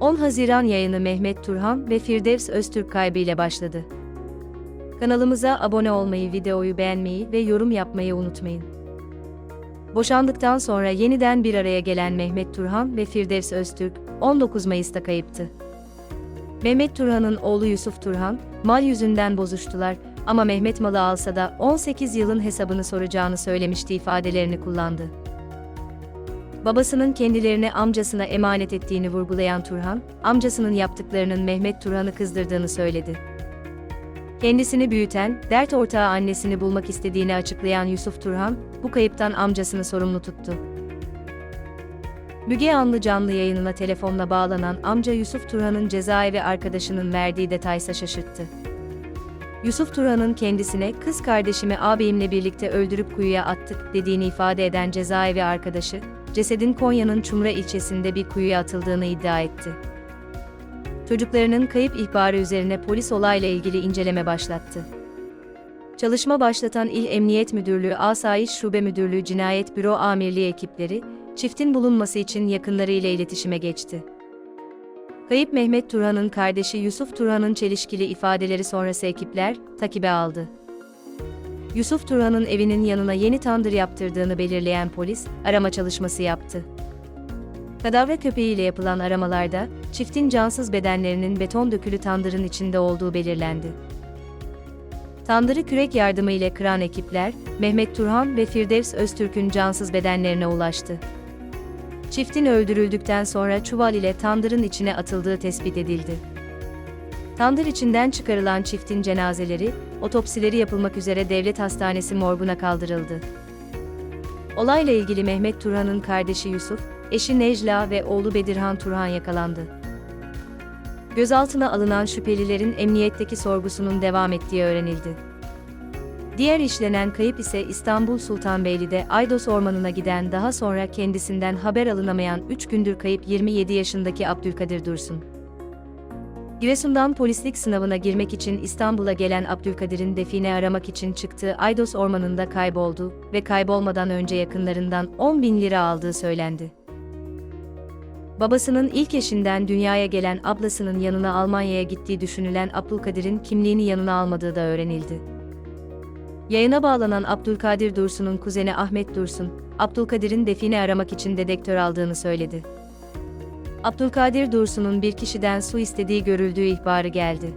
10 Haziran yayını Mehmet Turhan ve Firdevs Öztürk kaybıyla başladı. Kanalımıza abone olmayı, videoyu beğenmeyi ve yorum yapmayı unutmayın. Boşandıktan sonra yeniden bir araya gelen Mehmet Turhan ve Firdevs Öztürk, 19 Mayıs'ta kayıptı. Mehmet Turhan'ın oğlu Yusuf Turhan, mal yüzünden bozuştular ama Mehmet malı alsa da 18 yılın hesabını soracağını söylemişti ifadelerini kullandı. Babasının kendilerini amcasına emanet ettiğini vurgulayan Turhan, amcasının yaptıklarının Mehmet Turhan'ı kızdırdığını söyledi. Kendisini büyüten, dert ortağı annesini bulmak istediğini açıklayan Yusuf Turhan, bu kayıptan amcasını sorumlu tuttu. Müge Anlı canlı yayınına telefonla bağlanan amca Yusuf Turhan'ın cezaevi arkadaşının verdiği detaysa şaşırttı. Yusuf Turhan'ın kendisine kız kardeşimi ağabeyimle birlikte öldürüp kuyuya attık dediğini ifade eden cezaevi arkadaşı, cesedin Konya'nın Çumra ilçesinde bir kuyuya atıldığını iddia etti. Çocuklarının kayıp ihbarı üzerine polis olayla ilgili inceleme başlattı. Çalışma başlatan İl Emniyet Müdürlüğü Asayiş Şube Müdürlüğü Cinayet Büro Amirliği ekipleri, çiftin bulunması için yakınlarıyla iletişime geçti. Kayıp Mehmet Turhan'ın kardeşi Yusuf Turhan'ın çelişkili ifadeleri sonrası ekipler takibe aldı. Yusuf Turhan'ın evinin yanına yeni tandır yaptırdığını belirleyen polis arama çalışması yaptı. Kadavra köpeğiyle yapılan aramalarda çiftin cansız bedenlerinin beton dökülü tandırın içinde olduğu belirlendi. Tandırı kürek yardımıyla kıran ekipler, Mehmet Turhan ve Firdevs Öztürk'ün cansız bedenlerine ulaştı. Çiftin öldürüldükten sonra çuval ile tandırın içine atıldığı tespit edildi. Tandır içinden çıkarılan çiftin cenazeleri, otopsileri yapılmak üzere devlet hastanesi morguna kaldırıldı. Olayla ilgili Mehmet Turhan'ın kardeşi Yusuf, eşi Necla ve oğlu Bedirhan Turhan yakalandı. Gözaltına alınan şüphelilerin emniyetteki sorgusunun devam ettiği öğrenildi. Diğer işlenen kayıp ise İstanbul Sultanbeyli'de Aydos Ormanı'na giden daha sonra kendisinden haber alınamayan 3 gündür kayıp 27 yaşındaki Abdülkadir Dursun. Giresun'dan polislik sınavına girmek için İstanbul'a gelen Abdülkadir'in define aramak için çıktığı Aydos Ormanı'nda kayboldu ve kaybolmadan önce yakınlarından 10 bin lira aldığı söylendi. Babasının ilk eşinden dünyaya gelen ablasının yanına Almanya'ya gittiği düşünülen Abdülkadir'in kimliğini yanına almadığı da öğrenildi. Yayına bağlanan Abdülkadir Dursun'un kuzeni Ahmet Dursun, Abdülkadir'in define aramak için dedektör aldığını söyledi. Abdülkadir Dursun'un bir kişiden su istediği görüldüğü ihbarı geldi.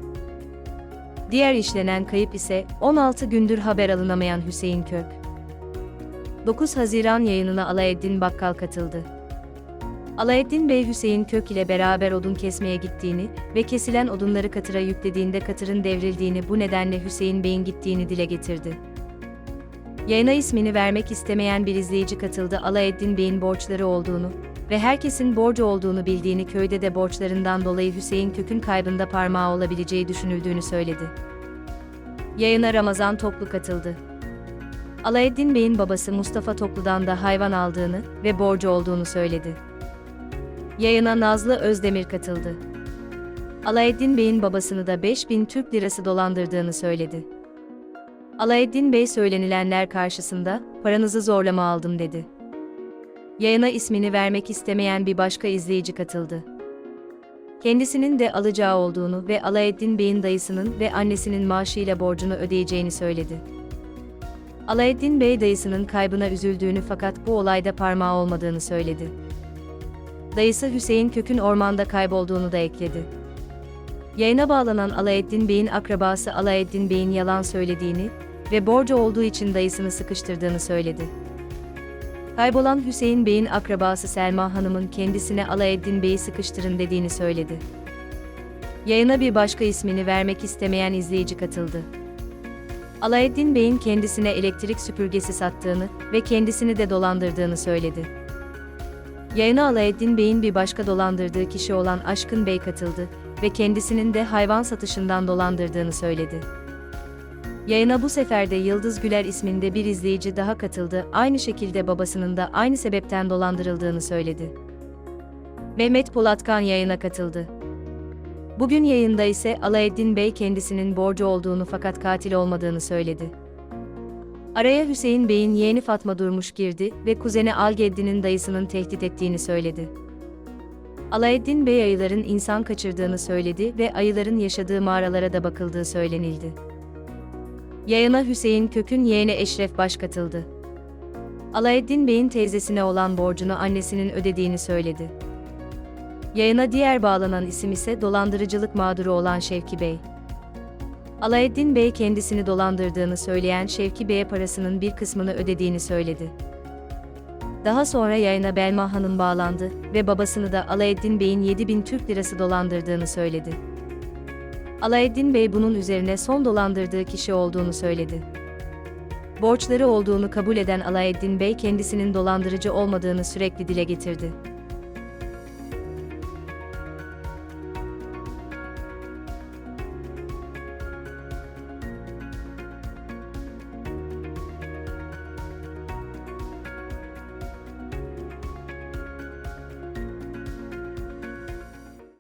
Diğer işlenen kayıp ise 16 gündür haber alınamayan Hüseyin Kök. 9 Haziran yayınına Alaeddin Bakkal katıldı. Alaeddin Bey Hüseyin Kök ile beraber odun kesmeye gittiğini ve kesilen odunları katıra yüklediğinde katırın devrildiğini bu nedenle Hüseyin Bey'in gittiğini dile getirdi. Yayına ismini vermek istemeyen bir izleyici katıldı Alaeddin Bey'in borçları olduğunu ve herkesin borcu olduğunu bildiğini köyde de borçlarından dolayı Hüseyin Kök'ün kaybında parmağı olabileceği düşünüldüğünü söyledi. Yayına Ramazan Toplu katıldı. Alaeddin Bey'in babası Mustafa Toplu'dan da hayvan aldığını ve borcu olduğunu söyledi. Yayına Nazlı Özdemir katıldı. Alaeddin Bey'in babasını da 5000 Türk lirası dolandırdığını söyledi. Alaeddin Bey söylenilenler karşısında, paranızı zorlama aldım dedi. Yayına ismini vermek istemeyen bir başka izleyici katıldı. Kendisinin de alacağı olduğunu ve Alaeddin Bey'in dayısının ve annesinin maaşıyla borcunu ödeyeceğini söyledi. Alaeddin Bey dayısının kaybına üzüldüğünü fakat bu olayda parmağı olmadığını söyledi. Dayısı Hüseyin Kök'ün ormanda kaybolduğunu da ekledi. Yayına bağlanan Alaeddin Bey'in akrabası Alaeddin Bey'in yalan söylediğini ve borcu olduğu için dayısını sıkıştırdığını söyledi. Kaybolan Hüseyin Bey'in akrabası Selma Hanım'ın kendisine Alaeddin Bey'i sıkıştırın dediğini söyledi. Yayına bir başka ismini vermek istemeyen izleyici katıldı. Alaeddin Bey'in kendisine elektrik süpürgesi sattığını ve kendisini de dolandırdığını söyledi. Yayına Alaeddin Bey'in bir başka dolandırdığı kişi olan Aşkın Bey katıldı ve kendisinin de hayvan satışından dolandırdığını söyledi. Yayına bu sefer de Yıldız Güler isminde bir izleyici daha katıldı, aynı şekilde babasının da aynı sebepten dolandırıldığını söyledi. Mehmet Polatkan yayına katıldı. Bugün yayında ise Alaeddin Bey kendisinin borcu olduğunu fakat katil olmadığını söyledi. Araya Hüseyin Bey'in yeğeni Fatma Durmuş girdi ve kuzeni Algeddin'in dayısının tehdit ettiğini söyledi. Alaeddin Bey ayıların insan kaçırdığını söyledi ve ayıların yaşadığı mağaralara da bakıldığı söylenildi. Yayına Hüseyin Kök'ün yeğeni Eşref Baş katıldı. Alaeddin Bey'in teyzesine olan borcunu annesinin ödediğini söyledi. Yayına diğer bağlanan isim ise dolandırıcılık mağduru olan Şevki Bey. Alaeddin Bey kendisini dolandırdığını söyleyen Şevki Bey'e parasının bir kısmını ödediğini söyledi. Daha sonra yayına Belma Hanım bağlandı ve babasını da Alaeddin Bey'in 7000 Türk lirası dolandırdığını söyledi. Alaeddin Bey bunun üzerine son dolandırdığı kişi olduğunu söyledi. Borçları olduğunu kabul eden Alaeddin Bey kendisinin dolandırıcı olmadığını sürekli dile getirdi.